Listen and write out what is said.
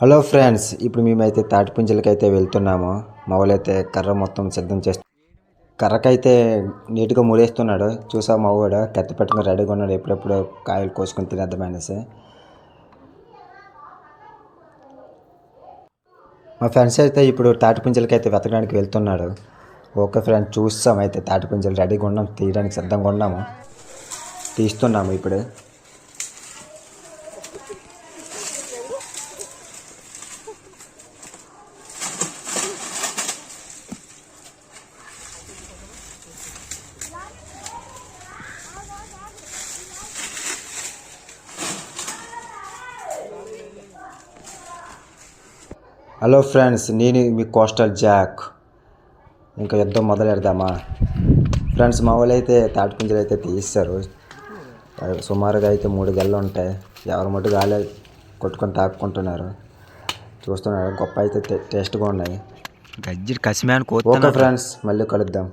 Hello friends ఇప్పుడు మేమైతే తాటిపుంజలకి అయితే వెళ్తున్నాము. మావాళ్ళైతే కర్ర మొత్తం సిద్ధం చేస్తు కర్రకైతే నీట్గా ముడేస్తున్నాడు. చూసా మా వాడు కత్తి పెట్టుకుని రెడీగా ఉన్నాడు. ఎప్పుడెప్పుడు కాయలు కోసుకొని తినేద్దామనేసి మా ఫ్రెండ్స్ అయితే ఇప్పుడు తాటిపుంజలకి అయితే వెతకడానికి వెళ్తున్నాడు. ఓకే ఫ్రెండ్స్ చూస్తాం అయితే తాటిపుంజలు రెడీగా ఉన్నాం. తీయడానికి సిద్ధంగా ఉన్నాము. తీస్తున్నాము ఇప్పుడు. హలో ఫ్రెండ్స్ నేను మీ కోస్టల్ జాక్ ఇంకా యుద్ధం మొదలెడదామా? ఫ్రెండ్స్ మా వాళ్ళు అయితే తాటిపుంజలు అయితే తీస్తారు సుమారుగా అయితే మూడు గెలలు ఉంటాయి. ఎవరి మటు గాలే కొట్టుకొని తాక్కుంటున్నారు. చూస్తున్నారు గొప్ప అయితే టేస్ట్గా ఉన్నాయి. గజ్జి ఓకే ఫ్రెండ్స్ మళ్ళీ కలుద్దాం.